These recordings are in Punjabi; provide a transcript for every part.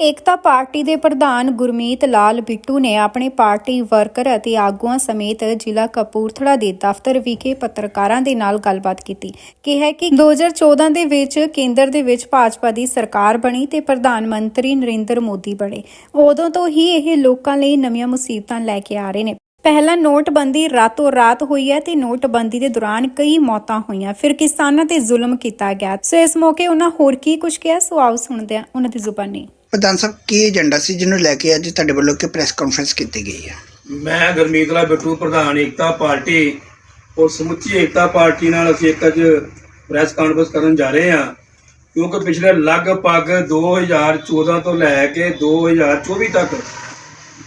ਏਕਤਾ ਪਾਰਟੀ ਦੇ ਪ੍ਰਧਾਨ ਗੁਰਮੀਤ ਲਾਲ ਬਿੱਟੂ ਨੇ ਆਪਣੇ ਪਾਰਟੀ ਵਰਕਰ ਅਤੇ ਆਗੂਆਂ ਸਮੇਤ ਜ਼ਿਲ੍ਹਾ ਕਪੂਰਥਲਾ ਦੇ ਦਫ਼ਤਰ ਵਿਖੇ ਪੱਤਰਕਾਰਾਂ ਦੇ ਨਾਲ ਗੱਲਬਾਤ ਕੀਤੀ। ਕਿਹਾ ਕਿ 2014 ਦੇ ਵਿੱਚ ਕੇਂਦਰ ਦੇ ਵਿੱਚ ਭਾਜਪਾ ਦੀ ਸਰਕਾਰ ਬਣੀ ਤੇ ਪ੍ਰਧਾਨ ਮੰਤਰੀ ਨਰਿੰਦਰ ਮੋਦੀ ਬਣੇ। ਉਦੋਂ ਤੋਂ ਹੀ ਇਹ ਲੋਕਾਂ ਲਈ ਨਵੀਆਂ ਮੁਸੀਬਤਾਂ ਲੈ ਕੇ ਆ ਰਹੇ ਨੇ। ਪਹਿਲਾਂ ਨੋਟਬੰਦੀ ਰਾਤੋਂ ਰਾਤ ਹੋਈ ਹੈ ਤੇ ਨੋਟਬੰਦੀ ਦੇ ਦੌਰਾਨ ਕਈ ਮੌਤਾਂ ਹੋਈਆਂ। ਫਿਰ ਕਿਸਾਨਾਂ ਤੇ ਜ਼ੁਲਮ ਕੀਤਾ ਗਿਆ। ਸੋ ਇਸ ਮੌਕੇ ਉਹਨਾਂ ਹੋਰ ਕੀ ਕੁਝ ਕਿਹਾ? ਸੋ ਆਓ ਸੁਣਦੇ ਹਾਂ ਉਹਨਾਂ ਦੀ ਜ਼ੁਬਾਨੀ। ਪ੍ਰਧਾਨ ਸਾਹਿਬ ਕੀ ਏਜੰਡਾ ਸੀ ਜਿਹਨੂੰ ਲੈ ਕੇ ਅੱਜ ਤੁਹਾਡੇ ਵੱਲੋਂ ਕਿ ਪ੍ਰੈਸ ਕਾਨਫਰੰਸ ਕੀਤੀ ਗਈ ਹੈ? ਮੈਂ ਗੁਰਮੀਤ ਲਾਲ ਬਿੱਟੂ ਪ੍ਰਧਾਨ ਏਕਤਾ ਪਾਰਟੀ ਔਰ ਸਮੁੱਚੀ ਏਕਤਾ ਪਾਰਟੀ ਨਾਲ ਅਸੀਂ ਇੱਕ ਅੱਜ ਪ੍ਰੈਸ ਕਾਨਫਰੰਸ ਕਰਨ ਜਾ ਰਹੇ ਹਾਂ। ਕਿਉਂਕਿ ਪਿਛਲੇ ਲਗਭਗ 2014 ਤੋਂ ਲੈ ਕੇ 2024 ਤੱਕ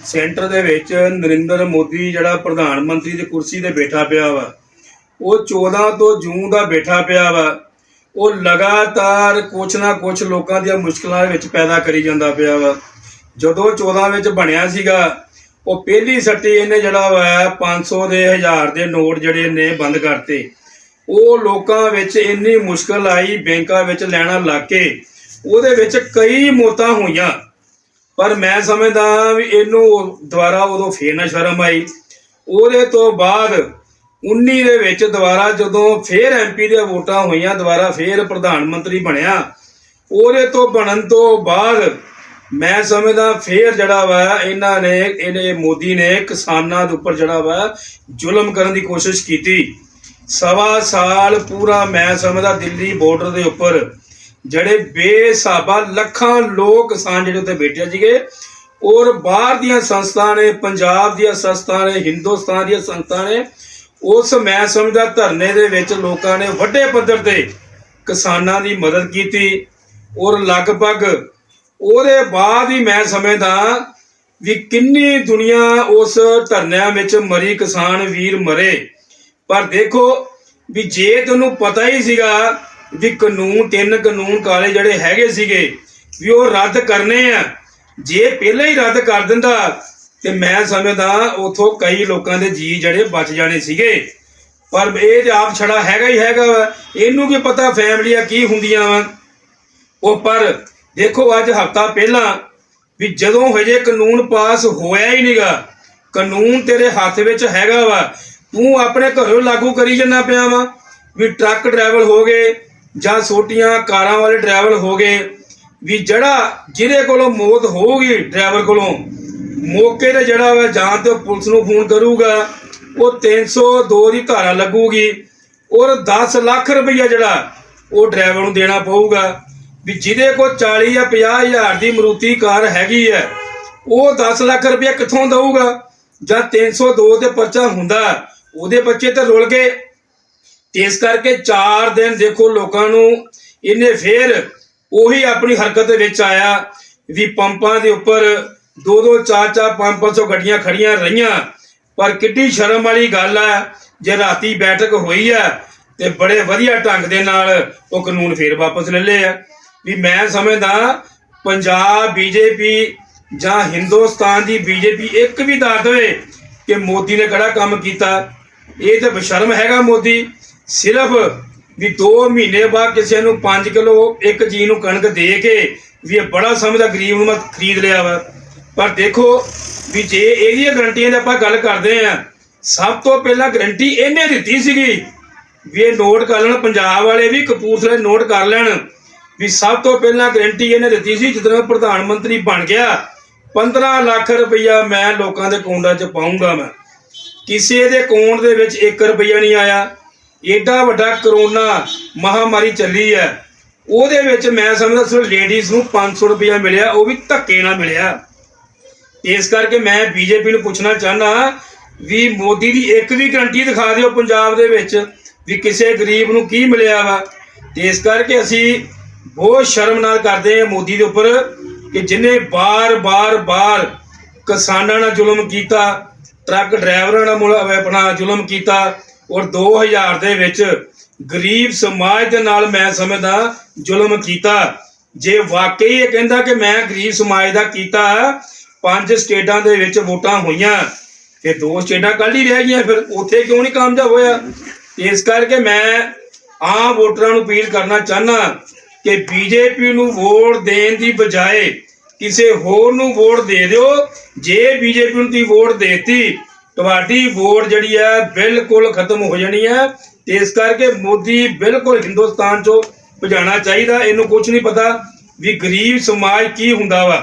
ਸੈਂਟਰ ਦੇ ਵਿੱਚ ਨਰਿੰਦਰ ਮੋਦੀ ਜਿਹੜਾ ਪ੍ਰਧਾਨ ਮੰਤਰੀ ਦੀ ਕੁਰਸੀ ਤੇ ਬੈਠਾ ਪਿਆ ਵਾ। ਉਹ 14 ਤੋਂ ਜੂਨ ਦਾ ਬੈਠਾ ਪਿਆ ਵਾ। ਉਹ ਲਗਾਤਾਰ ਕੁਛ ਨਾ ਕੁਛ ਲੋਕਾਂ ਦੀਆਂ ਮੁਸ਼ਕਲਾਂ ਵਿੱਚ ਪੈਦਾ ਕਰੀ ਜਾਂਦਾ ਪਿਆ ਵਾ। ਜਦੋਂ 14 ਵਿੱਚ ਬਣਿਆ ਸੀਗਾ, ਉਹ ਪਹਿਲੀ ਸੱਟੀ ਇਹਨੇ ਜਿਹੜਾ ਵਾ 500 ਦੇ 1000 ਦੇ ਨੋਟ ਜਿਹੜੇ ਨੇ ਬੰਦ ਕਰਤੇ। ਉਹ ਲੋਕਾਂ ਵਿੱਚ ਇੰਨੀ ਮੁਸ਼ਕਲ ਆਈ ਬੈਂਕਾਂ ਵਿੱਚ ਲੈਣਾ ਲੱਗ ਕੇ। ਉਹਦੇ ਵਿੱਚ ਕਈ ਮੌਤਾਂ ਹੋਈਆਂ। ਪਰ ਮੈਂ ਸਮਝਦਾ ਵੀ ਇਹਨੂੰ ਦੁਬਾਰਾ ਉਦੋਂ ਫੇਰ ਨਾ ਸ਼ਰਮ ਆਈ। ਉਹਦੇ ਤੋਂ ਬਾਅਦ 19 ਦੇ ਵਿੱਚ ਦੁਬਾਰਾ ਜਦੋਂ ਫੇਰ ਐਮਪੀ ਦੀਆਂ ਵੋਟਾਂ ਹੋਈਆਂ, ਦੁਬਾਰਾ ਫੇਰ ਪ੍ਰਧਾਨ ਮੰਤਰੀ ਬਣਿਆ। ਉਹਦੇ ਤੋਂ ਬਣਨ ਤੋਂ ਬਾਅਦ ਮੈਂ ਸਮਝਦਾ ਫੇਰ ਜਿਹੜਾ ਵਾ ਇਹਨਾਂ ਨੇ, ਇਹਨੇ ਮੋਦੀ ਨੇ ਕਿਸਾਨਾਂ ਦੇ ਉੱਪਰ ਜਿਹੜਾ ਵਾ ਜ਼ੁਲਮ ਕਰਨ ਦੀ ਕੋਸ਼ਿਸ਼ ਕੀਤੀ। ਸਵਾ ਸਾਲ ਪੂਰਾ ਮੈਂ ਸਮਝਦਾ ਦਿੱਲੀ ਬਾਰਡਰ ਦੇ ਉੱਪਰ ਜਿਹੜੇ ਬੇਸਾਬਾ ਲੱਖਾਂ ਲੋਕ ਕਿਸਾਨ ਜਿਹੜੇ ਉੱਤੇ ਬੈਠੇ ਸੀਗੇ, ਔਰ ਬਾਹਰ ਦੀਆਂ ਸੰਸਥਾ ਨੇ, ਪੰਜਾਬ ਦੀਆਂ ਸੰਸਥਾ ਨੇ, ਹਿੰਦੁਸਤਾਨ ਦੀਆਂ ਸੰਸਥਾ ਨੇ, ਉਸ ਮੈਂ ਸਮਝਦਾ ਧਰਨੇ ਦੇ ਵਿੱਚ ਲੋਕਾਂ ਨੇ ਵੱਡੇ ਪੱਧਰ ਤੇ ਕਿਸਾਨਾਂ ਦੀ ਮਦਦ ਕੀਤੀ, ਔਰ ਲਗਭਗ ਉਹਦੇ ਬਾਅਦ ਹੀ ਮੈਂ ਸਮਝਦਾ ਵੀ ਕਿੰਨੀ ਦੁਨੀਆ ਉਸ ਧਰਨਿਆਂ ਵਿੱਚ ਮਰੀ ਕਿਸਾਨ ਵੀਰ ਮਰੇ। ਪਰ ਦੇਖੋ ਵੀ ਜੇ ਤੁਹਾਨੂੰ ਪਤਾ ਹੀ ਸੀਗਾ ਵੀ ਕਾਨੂੰਨ, ਤਿੰਨ ਕਾਨੂੰਨ ਕਾਲੇ ਜਿਹੜੇ ਹੈਗੇ ਸੀਗੇ, ਵੀ ਉਹ ਰੱਦ ਕਰਨੇ ਆ। ਜੇ ਪਹਿਲਾਂ ਹੀ ਰੱਦ ਕਰ ਦਿੰਦਾ, ਤੇ ਮੈਂ ਸਮਝਦਾ ਉਥੋਂ ਕਈ ਲੋਕਾਂ ਦੇ ਜੀ ਜਿਹੜੇ ਬਚ ਜਾਣੇ ਸੀਗੇ। ਪਰ ਇਹ ਤੇ ਆਪ ਛੜਾ ਹੈਗਾ ਹੀ ਹੈਗਾ ਵਾ। ਇਹਨੂੰ ਕੀ ਪਤਾ ਫੈਮਲੀਆਂ ਕੀ ਹੁੰਦੀਆਂ ਵਾ। ਉਹ ਪਰ ਦੇਖੋ ਅੱਜ ਹਫਤਾ ਪਹਿਲਾਂ ਵੀ ਜਦੋਂ ਹਜੇ ਕਾਨੂੰਨ ਪਾਸ ਹੋਇਆ ਹੀ ਨਹੀਂਗਾ ਕਾਨੂੰਨ ਤੇਰੇ ਹੱਥ ਵਿੱਚ ਹੈਗਾ ਵਾ। ਤੂੰ ਆਪਣੇ ਘਰੋਂ ਲਾਗੂ ਕਰੀ ਜੰਨਾ ਪਿਆ ਵਾ, ਵੀ ਟਰੱਕ ਡਰਾਈਵਰ ਹੋ ਗਏ ਜਾਂ ਛੋਟੀਆਂ ਕਾਰਾਂ ਵਾਲੇ ਡਰਾਈਵਰ ਹੋ ਗਏ, ਵੀ ਜਿਹੜਾ ਜਿਹਦੇ ਕੋਲੋਂ ਮੌਤ ਹੋਊਗੀ ਡਰਾਈਵਰ ਕੋਲੋਂ, ਮੌਕੇ ਤੇ ਜਿਹੜਾ ਵਾ ਜਾਂ ਤੇ ਉਹ ਪੁਲਿਸ ਨੂੰ ਫੋਨ ਕਰੂਗਾ, ਉਹ 302 ਦੀ ਧਾਰਾ ਲੱਗੂਗੀ ਔਰ 10 ਲੱਖ ਰੁਪਈਆ ਜਿਹੜਾ ਉਹ ਡਰਾਈਵਰ ਨੂੰ ਦੇਣਾ ਪਊਗਾ, ਵੀ ਜਿਹਦੇ ਕੋਲ 40 ਜਾਂ 50 ਹਜ਼ਾਰ ਦੀ ਮਰੂਤੀ ਕਾਰ ਹੈਗੀ ਹੈ, ਉਹ 10 ਲੱਖ ਰੁਪਈਆ ਕਿੱਥੋਂ ਦਊਗਾ? ਜਾਂ 302 ਤੇ ਪਰਚਾ ਹੁੰਦਾ, ਉਹਦੇ ਬੱਚੇ ਤੇ ਰੁਲ ਗਏ ਇਸ ਕਰਕੇ 4 ਦਿਨ ਦੇਖੋ ਲੋਕਾਂ ਨੂੰ ਇਹਨੇ ਫੇਰ ਉਹੀ ਆਪਣੀ ਹਰਕਤ ਦੇ ਵਿੱਚ ਆਇਆ ਵੀ ਪੰਪਾਂ ਦੇ ਉੱਪਰ ਦੋ ਦੋ, ਚਾਰ ਚਾਰ, ਪੰਜ ਪੰਜ ਸੌ ਗੱਡੀਆਂ ਖੜੀਆਂ ਰਹੀਆਂ। ਪਰ ਕਿੱਡੀ ਸ਼ਰਮ ਵਾਲੀ ਗੱਲ ਆ, ਜੇ ਰਾਤੀ ਬੈਠਕ ਹੋਈ ਆ ਤੇ ਬੜੇ ਵਧੀਆ ਢੰਗ ਦੇ ਨਾਲ ਉਹ ਕਾਨੂੰਨ ਫੇਰ ਵਾਪਸ ਲੈ ਲਏ ਆ। ਵੀ ਮੈਂ ਸਮਝਦਾ ਪੰਜਾਬ, ਬੀਜੇਪੀ ਜਾਂ ਹਿੰਦੁਸਤਾਨ ਦੀ ਬੀਜੇਪੀ ਇੱਕ ਵੀ ਦੱਸ ਦੇਵੇ ਕਿ ਮੋਦੀ ਨੇ ਕਿਹੜਾ ਕੰਮ ਕੀਤਾ। ਇਹ ਤਾਂ ਬਸ਼ਰਮ ਹੈਗਾ ਮੋਦੀ। ਸਿਰਫ ਵੀ 2 ਮਹੀਨੇ ਬਾਅਦ ਕਿਸੇ ਨੂੰ 5 ਕਿਲੋ ਇੱਕ ਜੀ ਨੂੰ ਕਣਕ ਦੇ ਕੇ ਵੀ ਇਹ ਬੜਾ ਸਮਝਦਾ ਗਰੀਬ ਨੂੰ ਮੈਂ ਖਰੀਦ ਲਿਆ ਵਾ। ਪਰ ਦੇਖੋ ਵੀ ਜੇ ਇਹਦੀਆਂ ਗਰੰਟੀਆਂ ਦੀ ਆਪਾਂ ਗੱਲ ਕਰਦੇ ਆ ਸਭ ਤੋਂ ਪਹਿਲਾਂ ਗਰੰਟੀ ਇਹਨੇ ਦਿੱਤੀ ਸੀਗੀ ਵੀ ਇਹ ਨੋਟ ਕਰ ਲੈਣ, ਪੰਜਾਬ ਵਾਲੇ ਵੀ ਕਪੂਰਥਲੇ ਨੋਟ ਕਰ ਲੈਣ ਵੀ ਸਭ ਤੋਂ ਪਹਿਲਾਂ ਗਰੰਟੀ ਇਹਨੇ ਦਿੱਤੀ ਸੀ ਜਦੋਂ ਪ੍ਰਧਾਨ ਮੰਤਰੀ ਬਣ ਗਿਆ। 15 ਲੱਖ ਰੁਪਈਆ ਮੈਂ ਲੋਕਾਂ ਦੇ ਅਕਾਊਂਟਾਂ 'ਚ ਪਾਉਂਗਾ ਮੈਂ। ਕਿਸੇ ਦੇ ਅਕਾਊਂਟ ਦੇ ਵਿੱਚ 1 ਰੁਪਈਆ ਨਹੀਂ ਆਇਆ। ਏਡਾ ਵੱਡਾ ਕਰੋਨਾ ਮਹਾਮਾਰੀ ਚੱਲੀ ਹੈ। ਉਹਦੇ ਵਿੱਚ ਮੈਂ ਸਮਝਦਾ ਸਿਰਫ ਲੇਡੀਜ਼ ਨੂੰ 500 ਰੁਪਇਆ ਮਿਲਿਆ, ਉਹ ਵੀ ਧੱਕੇ ਨਾਲ ਮਿਲਿਆ। ਇਸ ਕਰਕੇ ਮੈਂ ਬੀਜੇਪੀ ਨੂੰ ਪੁੱਛਣਾ ਚਾਹਨਾ ਵੀ ਮੋਦੀ ਦੀ ਇੱਕ ਵੀ ਗਰੰਟੀ ਦਿਖਾ ਦਿਓ ਪੰਜਾਬ ਦੇ ਵਿੱਚ ਵੀ ਕਿਸੇ ਗਰੀਬ ਨੂੰ ਕੀ ਮਿਲਿਆ ਵਾ। ਤੇ ਇਸ ਕਰਕੇ ਅਸੀਂ ਬਹੁਤ ਸ਼ਰਮ ਨਾਲ ਕਰਦੇ ਹਾਂ ਮੋਦੀ ਦੇ ਉੱਪਰ ਕਿ ਜਿਨੇ ਬਾਰ-ਬਾਰ ਬਾਰ ਕਿਸਾਨਾਂ ਨਾਲ ਜ਼ੁਲਮ ਕੀਤਾ, ਟਰੱਕ ਡਰਾਈਵਰਾਂ ਨਾਲ ਆਪਣਾ ਜ਼ੁਲਮ ਕੀਤਾ ਔਰ 2000 ਦੇ ਵਿੱਚ ਗਰੀਬ ਸਮਾਜ ਦੇ ਨਾਲ ਮੈਂ ਸਮਝਦਾ, ਜ਼ੁਲਮ ਕੀਤਾ। ਜੇ ਵਾਕਈ ਇਹ ਕਹਿੰਦਾ ਕਿ ਮੈਂ ਗਰੀਬ ਸਮਾਜ ਦਾ ਕੀਤਾ, ਪੰਜ ਸਟੇਟਾਂ ਦੇ ਵਿੱਚ ਵੋਟਾਂ ਹੋਈਆਂ, ਤੇ ਦੋ ਸਟੇਟਾਂ ਕੱਲ ਹੀ ਰਹਿ ਗਈਆਂ, ਫਿਰ ਉੱਥੇ ਕਿਉਂ ਨਹੀਂ ਕਾਮਯਾਬ ਹੋਇਆ? ਇਸ ਕਰਕੇ ਮੈਂ ਆਮ ਵੋਟਰਾਂ ਨੂੰ ਅਪੀਲ ਕਰਨਾ ਚਾਹਨਾ ਕਿ ਬੀਜੇਪੀ ਨੂੰ ਵੋਟ ਦੇਣ ਦੀ ਬਜਾਏ ਕਿਸੇ ਹੋਰ ਨੂੰ ਵੋਟ ਦੇ ਦਿਓ। ਜੇ ਬੀਜੇਪੀ ਨੂੰ ਤੁਸੀਂ ਵੋਟ ਦੇਤੀ ਤੁਹਾਡੀ ਵੋਟ ਜਿਹੜੀ ਹੈ ਬਿਲਕੁਲ ਖਤਮ ਹੋ ਜਾਣੀ ਹੈ। ਤੇ ਇਸ ਕਰਕੇ ਮੋਦੀ ਬਿਲਕੁਲ ਹਿੰਦੁਸਤਾਨ ਚੋਂ ਭਜਾਣਾ ਚਾਹੀਦਾ, ਇਹਨੂੰ ਕੁਝ ਨਹੀਂ ਪਤਾ ਵੀ ਗਰੀਬ ਸਮਾਜ ਕੀ ਹੁੰਦਾ ਵਾ,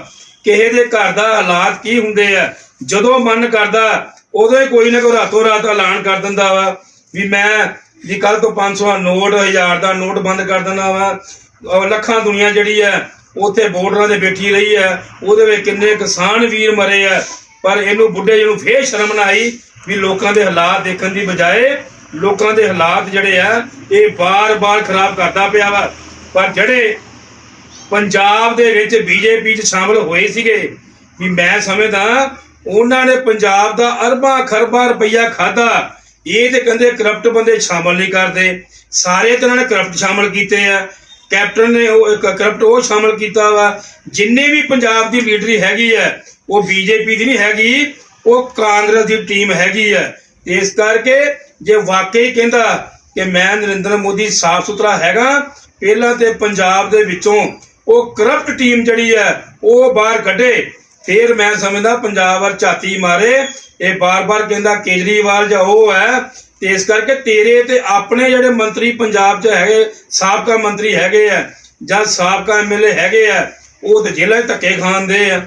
ਕਿਸੇ ਦੇ ਘਰ ਦਾ ਹਾਲਾਤ ਕੀ ਹੁੰਦੇ ਆ। ਜਦੋਂ ਮਨ ਕਰਦਾ, ਉਦੋਂ ਹੀ ਕੋਈ ਨਾ ਕੋਈ ਰਾਤੋਂ ਰਾਤ ਐਲਾਨ ਕਰ ਦਿੰਦਾ ਵਾ ਵੀ ਮੈਂ ਜੀ ਕੱਲ ਤੋਂ 500 ਦਾ ਨੋਟ 1000 ਦਾ ਨੋਟ ਬੰਦ ਕਰ ਦੇਣਾ ਵਾ। ਲੱਖਾਂ ਦੁਨੀਆ ਜਿਹੜੀ ਹੈ, ਉੱਥੇ ਬਾਰਡਰਾਂ ਤੇ ਬੈਠੀ ਰਹੀ ਹੈ। ਉਹਦੇ ਵਿੱਚ ਕਿੰਨੇ ਕਿਸਾਨ ਵੀਰ ਮਰੇ ਆ। ਪਰ ਇਹਨੂੰ ਬੁੱਢੇ ਜੀ ਨੂੰ ਫੇਰ ਸ਼ਰਮ ਨਾ ਆਈ ਵੀ ਲੋਕਾਂ ਦੇ ਹਾਲਾਤ ਦੇਖਣ ਦੀ ਬਜਾਏ ਲੋਕਾਂ ਦੇ ਹਾਲਾਤ ਜਿਹੜੇ ਆ, ਇਹ ਬਾਰ-ਬਾਰ ਖਰਾਬ ਕਰਦਾ ਪਿਆ ਵਾ। ਪਰ ਜਿਹੜੇ ਪੰਜਾਬ ਦੇ ਵਿੱਚ ਬੀਜੇਪੀ 'ਚ ਸ਼ਾਮਲ ਹੋਏ ਸੀਗੇ, ਵੀ ਮੈਂ ਸਮਝਦਾ ਉਹਨਾਂ ਨੇ ਪੰਜਾਬ ਦਾ ਅਰਬਾਂ ਖਰਬਾਂ ਰੁਪਈਆ ਖਾਦਾ ਇਹ ਤੇ ਕਹਿੰਦੇ ਕਰਪਟ ਬੰਦੇ ਸ਼ਾਮਲ ਨਹੀਂ ਕਰਦੇ। ਸਾਰੇ ਤੇ ਉਹਨਾਂ ਨੇ ਕਰਪਟ ਸ਼ਾਮਲ ਕੀਤੇ ਆ। ਕੈਪਟਨ ਨੇ ਉਹ ਕਰਪਟ ਉਹ ਸ਼ਾਮਲ ਕੀਤਾ ਵਾ, ਜਿੰਨੇ ਵੀ ਪੰਜਾਬ ਦੀ ਲੀਡਰੀ ਹੈਗੀ ਆ ਉਹ ਬੀਜੇਪੀ ਦੀ ਨਹੀਂ ਹੈਗੀ, ਉਹ ਕਾਂਗਰਸ ਦੀ ਟੀਮ ਹੈਗੀ ਆ ਇਸ ਕਰਕੇ ਜੇ ਵਾਕਈ ਕਹਿੰਦਾ ਕਿ ਮੈਂ ਨਰਿੰਦਰ ਮੋਦੀ ਸਾਫ਼ ਸੁਥਰਾ ਹੈਗਾ, ਪਹਿਲਾਂ ਤੇ ਪੰਜਾਬ ਦੇ ਵਿੱਚੋਂ ਉਹ ਕਰਪਟ ਟੀਮ ਜਿਹੜੀ ਹੈ, ਉਹ ਬਾਹਰ ਕੱਢੇ। ਫਿਰ ਮੈਂ ਸਮਝਦਾ ਪੰਜਾਬ ਵੱਲ ਝਾਤੀ ਮਾਰੇ, ਇਹ ਬਾਰ-ਬਾਰ ਕਹਿੰਦਾ ਕੇਜਰੀਵਾਲ ਜਾਂ ਉਹ ਹੈ, ਤੇ ਇਸ ਕਰਕੇ ਤੇਰੇ ਤੇ ਆਪਣੇ ਜਿਹੜੇ ਮੰਤਰੀ ਪੰਜਾਬ 'ਚ ਹੈਗੇ, ਸਾਬਕਾ ਮੰਤਰੀ ਹੈਗੇ ਆ ਜਾਂ ਸਾਬਕਾ ਐਮਐਲਏ ਹੈਗੇ ਆ, ਉਹ ਤੇ ਜੇਲ੍ਹਾਂ 'ਚ ਧੱਕੇ ਖਾਂਦੇ ਆ।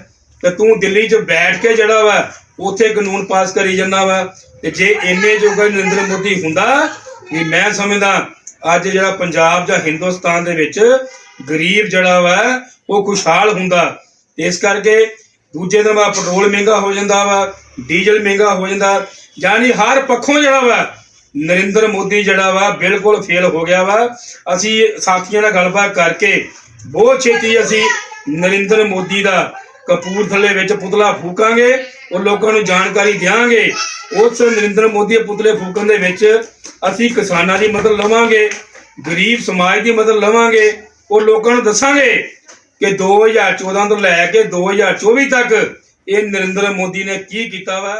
ਤੇ ਤੂੰ ਦਿੱਲੀ 'ਚ ਬੈਠ ਕੇ ਜਿਹੜਾ ਵਾ, ਉਥੇ ਕਾਨੂੰਨ ਪਾਸ ਕਰੀ ਜਾਂਦਾ ਵਾ। ਤੇ ਜੇ ਇੰਨੇ ਜੋਗਾ ਨਰਿੰਦਰ ਮੋਦੀ ਹੁੰਦਾ, ਵੀ ਮੈਂ ਸਮਝਦਾ, ਅੱਜ ਜਿਹੜਾ ਪੰਜਾਬ ਜਾਂ ਹਿੰਦੁਸਤਾਨ ਦੇ ਵਿੱਚ ਗਰੀਬ ਜਿਹੜਾ ਵਾ, ਉਹ ਖੁਸ਼ਹਾਲ ਹੁੰਦਾ। ਇਸ ਕਰਕੇ ਦੂਜੇ ਦਿਨ ਵਾ ਪੈਟਰੋਲ ਮਹਿੰਗਾ ਹੋ ਜਾਂਦਾ ਵਾ, ਡੀਜ਼ਲ ਮਹਿੰਗਾ ਹੋ ਜਾਂਦਾ। ਯਾਨੀ ਹਰ ਪੱਖੋਂ ਜਿਹੜਾ ਵਾ, ਨਰਿੰਦਰ ਮੋਦੀ ਜਿਹੜਾ ਵਾ, ਬਿਲਕੁਲ ਫੇਲ ਹੋ ਗਿਆ ਵਾ। ਅਸੀਂ ਸਾਥੀਆਂ ਨਾਲ ਗੱਲਬਾਤ ਕਰਕੇ, ਬਹੁਤ ਛੇਤੀ ਅਸੀਂ ਨਰਿੰਦਰ ਮੋਦੀ ਦਾ ਕਪੂਰਥਲੇ ਵਿੱਚ ਪੁਤਲਾ ਫੂਕਾਂਗੇ, ਉਹ ਲੋਕਾਂ ਨੂੰ ਜਾਣਕਾਰੀ ਦਿਆਂਗੇ। ਉਸ ਨਰਿੰਦਰ ਮੋਦੀ ਦੇ ਪੁਤਲੇ ਫੂਕਣ ਦੇ ਵਿੱਚ ਅਸੀਂ ਕਿਸਾਨਾਂ ਦੀ ਮਦਦ ਲਵਾਂਗੇ, ਗਰੀਬ ਸਮਾਜ ਦੀ ਮਦਦ ਲਵਾਂਗੇ, ਉਹ ਲੋਕਾਂ ਨੂੰ ਦੱਸਾਂਗੇ ਕਿ 2014 ਤੋਂ ਲੈ ਕੇ 2024 ਤੱਕ ਇਹ ਨਰਿੰਦਰ ਮੋਦੀ ਨੇ ਕੀ ਕੀਤਾ ਵਾ।